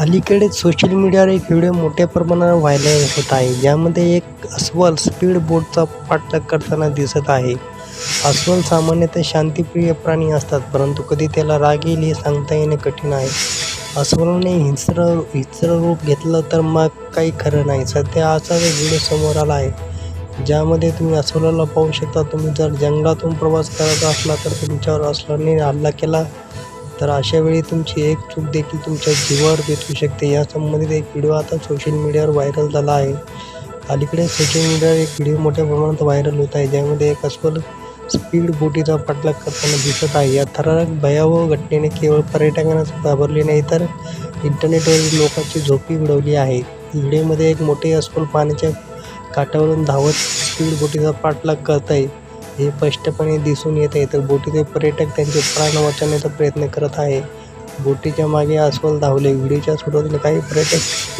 अलीकडेच सोशल मीडियावर एक व्हिडिओ मोठ्या प्रमाणावर व्हायरल होत आहे. ज्यामध्ये एक अस्वल स्पीड बोटचा पाठलाग करताना दिसत आहे. अस्वल सामान्यतः शांतिप्रिय प्राणी असतात परंतु कधी त्याला राग येईल हे सांगता येणे कठीण आहे. अस्वलाने हिंस्र हिंस्र रूप घेतलं तर मग काही खरं नाही. सध्या असाच एक व्हिडिओ समोर आला आहे ज्यामध्ये तुम्ही अस्वलाला पाहू शकता तुम्ही जर जंगलातून प्रवास करायचा असला तर तुमच्यावर अस्वलाने हल्ला केला तर अशा वेळी तुमची एक चूक देखील तुमच्या जीवावर बेतू शकते. या संबंधित एक व्हिडिओ आता सोशल मीडियावर व्हायरल झाला आहे. अलीकडे सोशल मीडियावर एक व्हिडिओ मोठ्या प्रमाणात व्हायरल होत आहे. ज्यामध्ये एक अस्वल स्पीड बोटीचा पाठलाग करताना दिसत आहे. या थरारक भयावह घटनेने केवळ पर्यटकांनाच घाबरले नाही तर इंटरनेटवरील लोकांची झोपी उडवली आहे. व्हिडिओमध्ये एक मोठे अस्वल पाण्याच्या काठावरून धावत स्पीड बोटीचा पाठलाग करत आहे. हे स्पष्टपणे दिसून येत आहे. तर बोटीचे पर्यटक त्यांचे प्राण वाचवण्याचा प्रयत्न करत आहे. बोटीच्या मागे अस्वल धावले. व्हिडिओच्या सुरुवातीला काही पर्यटक